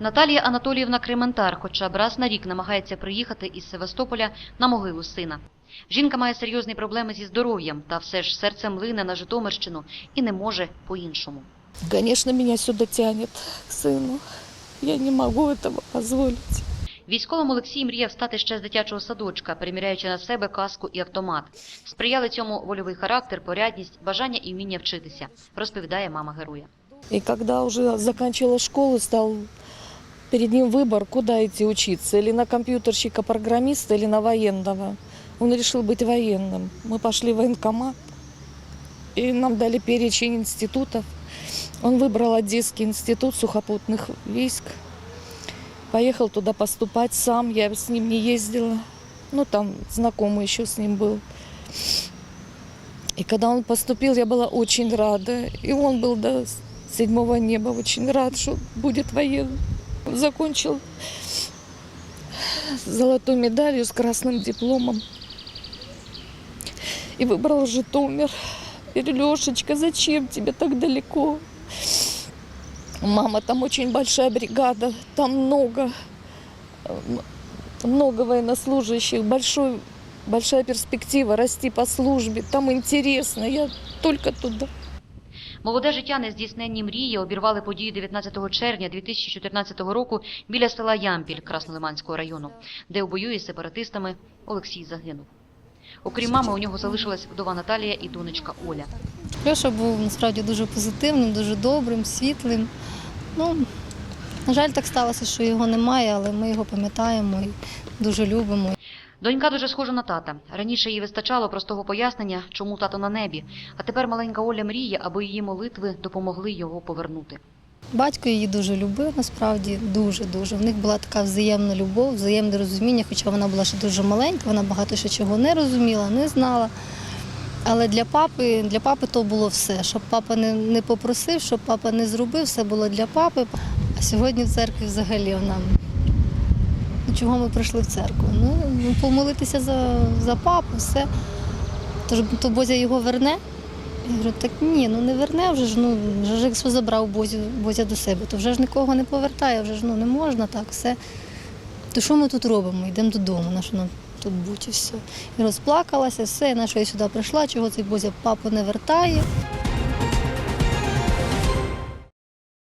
Наталія Анатоліївна Крементар хоча б раз на рік намагається приїхати із Севастополя на могилу сина. Жінка має серйозні проблеми зі здоров'ям, та все ж серцем лине на Житомирщину і не може по-іншому. Конечно, меня сюда тянет к сыну. Я не могу этого позволить. Військовим Олексій мріяв стати ще з дитячого садочка, приміряючи на себе каску і автомат. Сприяли цьому вольовий характер, порядність, бажання і вміння вчитися, розповідає мама героя. И когда уже заканчивала школу, стал перед ним выбор, куда идти учиться. Или на компьютерщика, программиста, или на военного. Он решил быть военным. Мы пошли в военкомат, и нам дали перечень институтов. Он выбрал Одесский институт сухопутных войск. Поехал туда поступать сам, я с ним не ездила. Ну, там знакомый еще с ним был. И когда он поступил, я была очень рада. И он был до седьмого неба очень рад, что будет военным. Он закончил с золотой медалью, с красным дипломом. И выбрал Житомир. Говорю, Лешечка, зачем тебе так далеко? Мама, там очень большая бригада, там много, много военнослужащих, большой, большая перспектива расти по службе, там интересно, я только туда. Молоде життя нездійсненні мрії обірвали події 19 червня 2014 року біля села Ямпіль Краснолиманського району, де у бою із сепаратистами Олексій загинув. Окрім мами, у нього залишилась вдова Наталія і донечка Оля. Льоша був насправді дуже позитивним, дуже добрим, світлим. Ну, на жаль, так сталося, що його немає, але ми його пам'ятаємо і дуже любимо. Донька дуже схожа на тата. Раніше їй вистачало простого пояснення, чому тато на небі. А тепер маленька Оля мріє, аби її молитви допомогли його повернути. Батько її дуже любив, насправді дуже дуже. В них була така взаємна любов, взаємне розуміння, хоча вона була ще дуже маленька, вона багато ще чого не розуміла, не знала. Але для папи, для папи то було все. Щоб папа не, не попросив, щоб папа не зробив, все було для папи. А сьогодні в церкві взагалі вона. Чого ми прийшли в церкву? Ну, ну, помолитися за, за папу, все. Тож то Бозя його верне. Я говорю, так ні, ну не верне вже ж, ну вже ж якщо забрав Бозю, Бозя до себе, то вже ж нікого не повертає, вже ж ну не можна так, все. То що ми тут робимо? Йдемо додому, на що нам тут бути все. І розплакалася, все, на що я сюди прийшла, чого цей Бозя папу не вертає.